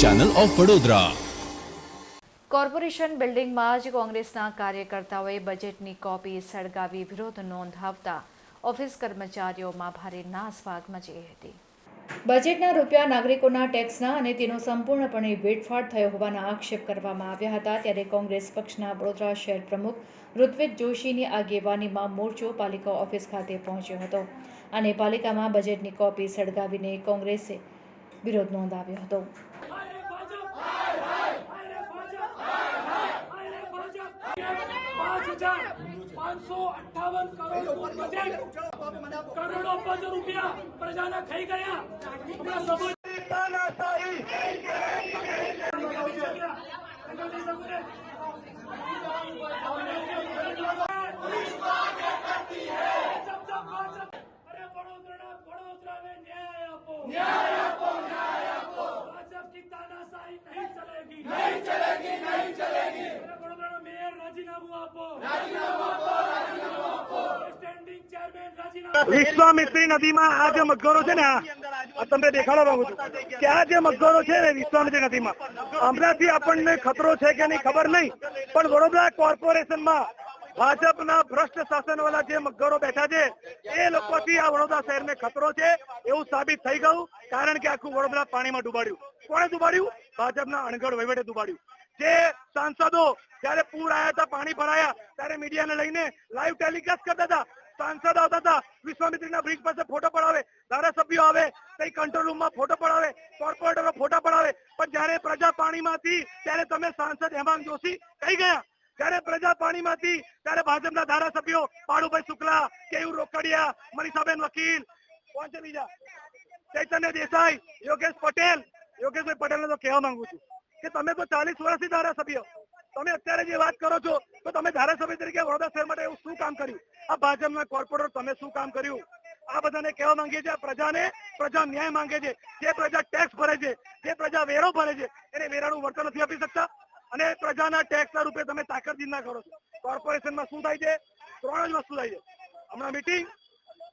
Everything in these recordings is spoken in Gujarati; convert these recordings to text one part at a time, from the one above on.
ચેનલ ઓફ વડોદરા કોર્પોરેશન બિલ્ડિંગમાં જ કોંગ્રેસના કાર્યકર્તાઓએ બજેટની કોપી સળગાવી વિરોધ નોંધાવતા ઓફિસ કર્મચારીઓમાં ભારે નાસભાગ મચી હતી. બજેટના રૂપિયા નાગરિકોના ટેક્સના અને તેનો સંપૂર્ણપણે વેડફાટ થયો હોવાના આક્ષેપ કરવામાં આવ્યા હતા ત્યારે કોંગ્રેસ પક્ષના વડોદરા શહેર પ્રમુખ ઋત્વિક જોશીની આગેવાનીમાં મોરચો પાલિકા ઓફિસ ખાતે પહોંચ્યો હતો. અને પાલિકામાં બજેટની કોપી સળગાવીને કોંગ્રેસે વિરોધ નોંધાવ્યો હતો પાંચ હજાર પાંચસો અઠ્ઠાવન કરોડ બજેટ કરોડો અબજો રૂપિયા પ્રજાના ખાઈ ગયા હમણાં સમજ અરે વડોદરા વડોદરાને ન્યાય આપો ન્યાય આપો ન્યાય વિશ્વામિત્રી નદીમાં આ જે મગરો છે ને, આ તમને દેખાડવા માંગુ છું કે આ જે મગરો છે ને વિશ્વામિત્રી નદીમાં, હમણાંથી આપણને ખતરો છે કે નહીં ખબર નહીં, પણ વડોદરા કોર્પોરેશનમાં ભાજપના ભ્રષ્ટ શાસન વાળા જે મગરો બેઠા છે, એ લોકોથી આ વડોદરા શહેરને ખતરો છે એવું સાબિત થઈ ગયું, કારણ કે આખું વડોદરા પાણીમાં ડૂબાડ્યું. કોણે ડૂબાડ્યું? ભાજપના અણઘડ વહીવટે ડૂબાડ્યું. જે સાંસદો જયારે પૂર આવ્યા હતા, પાણી ભરાયા, ત્યારે મીડિયાને લઈને લાઈવ ટેલિકાસ્ટ કરતા હતા. સાંસદ આવતા હતા. વિશ્વામિત્રીના બ્રિજ પાસે ફોટો પડાવે. ધારાસભ્યો આવે, કઈ કંટ્રોલ રૂમમાં ફોટો પડાવે કોર્પોરેટરો ફોટા પડાવે. પણ જયારે પ્રજા પાણીમાંથી, ત્યારે તમે સાંસદ હેમાંગ જોશી કઈ ગયા? જયારે પ્રજા પાણીમાંથી, ત્યારે ભાજપના ધારાસભ્યો પાડુભાઈ શુક્લા, કેયુર રોકડિયા, મનીષાબેન વકીલ, કોણ બીજા? ચૈતન્ય દેસાઈ, યોગેશ પટેલ. યોગેશભાઈ પટેલને તો કહેવા માંગુ છું કે તમે તો ચાલીસ વર્ષથી ધારાસભ્યો. તમે અત્યારે જે વાત કરો છો, તો તમે ધારાસભ્ય તરીકે વડોદરા શહેર માટે એવું શું કામ કર્યું? આ ભાજપના કોર્પોરેટર, તમે શું કામ કર્યું? આ બધાને કહેવા માંગીએ છીએ પ્રજાને, પ્રજા ન્યાય માંગે છે. જે પ્રજા ટેક્સ ભરે છે, જે પ્રજા વેરો ભરે છે, એને વેરાનું વળતર નથી આપી શકતા. અને પ્રજાના ટેક્સના રૂપે તમે તાકતગીરી ના કરો છો. કોર્પોરેશનમાં શું થાય છે? ત્રણ જ વસ્તુ થાય છે. હમણાં મીટિંગ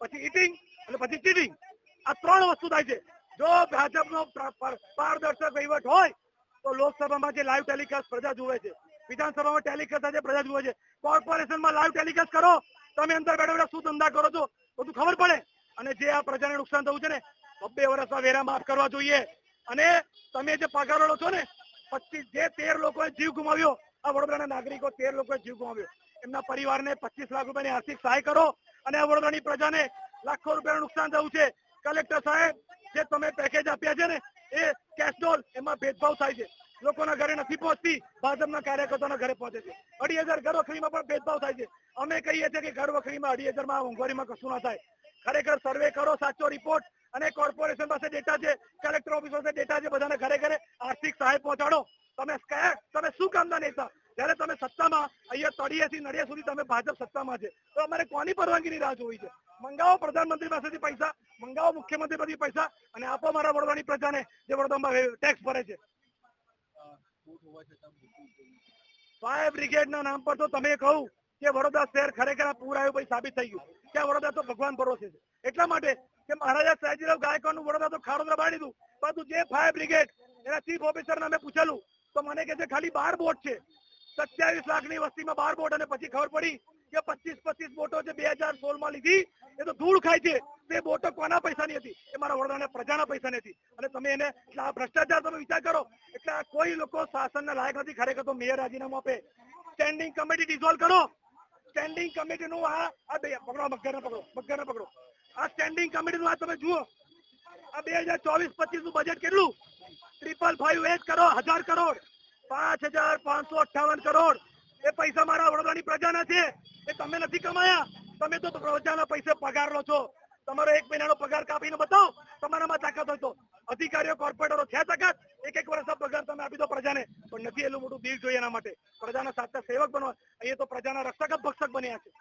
પછી ઇટિંગ અને પછી ચીટિંગ આ ત્રણ વસ્તુ થાય છે. જો ભાજપનો પ્ર- પારદર્શક વહીવટ હોય, તો લોકસભામાં જે લાઈવ ટેલિકાસ્ટ પ્રજા જુએ છે. વિધાનસભામાં ટેલિકાસ્ટ થાય પ્રજા જુએ છે. કોર્પોરેશનમાં લાઈવ ટેલિકાસ્ટ કરો. તમે અંદર બેઠા બેઠા શું ધંધા કરો છો? બધું ખબર પડે. અને જે આ પ્રજાને નુકસાન થયું છે ને, બબ્બે વર્ષમાં વેરા માફ કરવા જોઈએ. અને તમે જે પગારો છો ને, પચીસ, જે તેર લોકોએ જીવ ગુમાવ્યો, આ વડોદરાના નાગરિકો તેર લોકોએ જીવ ગુમાવ્યો. એમના પરિવારને પચીસ લાખ રૂપિયાની આર્થિક સહાય કરો અને આ વડોદરાની પ્રજાને લાખો રૂપિયાનું નુકસાન થયું છે. કલેક્ટર સાહેબ, જે તમે પેકેજ આપ્યા છે ને, એ કેશડોલ એમાં ભેદભાવ થાય છે. લોકોના ઘરે નથી પહોંચતી. ભાજપના કાર્યકર્તાઓના ઘરે પહોંચે છે. અઢી ઘર વખરીમાં પણ ભેદભાવ થાય છે. અમે કહીએ છીએ કે ઘર વખરીમાં અઢી હજારમાં મોંઘવારીમાં કશું ના થાય. ખરેખર સર્વે કરો, સાચો રિપોર્ટ અને કોર્પોરેશન પાસે ડેટા છે કલેક્ટર ઓફિસ પાસે ડેટા છે, બધાને ઘરે ઘરે આર્થિક સહાય પહોંચાડો. તમે કયા તમે શું કામના નેતા? જયારે તમે સત્તામાં, અહીંયા તળિયેથી નડિયા સુધી તમે ભાજપ સત્તામાં છે, તો અમારે કોની પરવાનગીની રાહ જોવી છે? મંગાવો પ્રધાનમંત્રી પાસેથી પૈસા, મંગાવો મુખ્યમંત્રી પાસેથી પૈસા અને આપો મારા વડોદરાની પ્રજાને, જે વડોદરામાં ટેક્સ ભરે છે. ફાયર બ્રિગેડના નામ પર તો તમે કહું કે વડોદરા શહેર ખરેખર પૂર આવ્યું પછી સાબિત થઈ ગયું. કે વડોદરા તો ભગવાન ભરોસે છે. એટલા માટે કે મહારાજા સયાજીરાવ ગાયકવાડનું વડોદરા તો ખાડોદરા બાળી દીધું. પરંતુ જે ફાયર બ્રિગેડ એના ચીફ ઓફિસરને અમે પૂછેલું, તો મને કે છે ખાલી બાર બોટ છે. સત્યાવીસ લાખની વસ્તીમાં બાર બોટ અને પછી ખબર પડી કે પચીસ પચીસ બોટો જે બે હજાર સોળમાં લીધી, એ તો ધૂળ ખાય છે. તે બોટો કોના પૈસાની હતી? એ મારા વડોદરાના પ્રજાના પૈસાની હતી. અને તમે એને ભ્રષ્ટાચાર તમે વિચાર કરો એટલે કોઈ લોકો શાસનના લાયક નથી. ખરેખર તો મેયર રાજીનામું આપે. સ્ટેન્ડિંગ કમિટી ડિઝોલ્વ કરો. સ્ટેન્ડિંગ કમિટી નું આ આ બે પકડો મગરને પકડો મગરને પકડો. આ સ્ટેન્ડિંગ કમિટી નું આ તમે જુઓ. આ બે હજાર ચોવીસ પચીસનું બજેટ કેટલું? ટ્રિપલ ફાઈવ એટ કરોડ હજાર કરોડ. પાંચ હજાર પાંચસો અઠ્ઠાવન કરોડ. એ પૈસા મારા વડોદરાની પ્રજાના છે. એ તમે નથી કમાયા. તમે તો પ્રજાના પૈસે પગાર લો છો. તમારો એક મહિનાનો પગાર કાપીને બતાવો. તમારામાં તાકાત હોય તો. અધિકારીઓ, કોર્પોરેટરો છે તાકાત? એક એક વર્ષના પગાર તમે આપી દો પ્રજાને. પણ નથી એટલું મોટું દિલ જોઈએ એના માટે. પ્રજાના સાચા સેવક બનો અહીંયા તો પ્રજાના રક્ષક ભક્ષક બન્યા છે.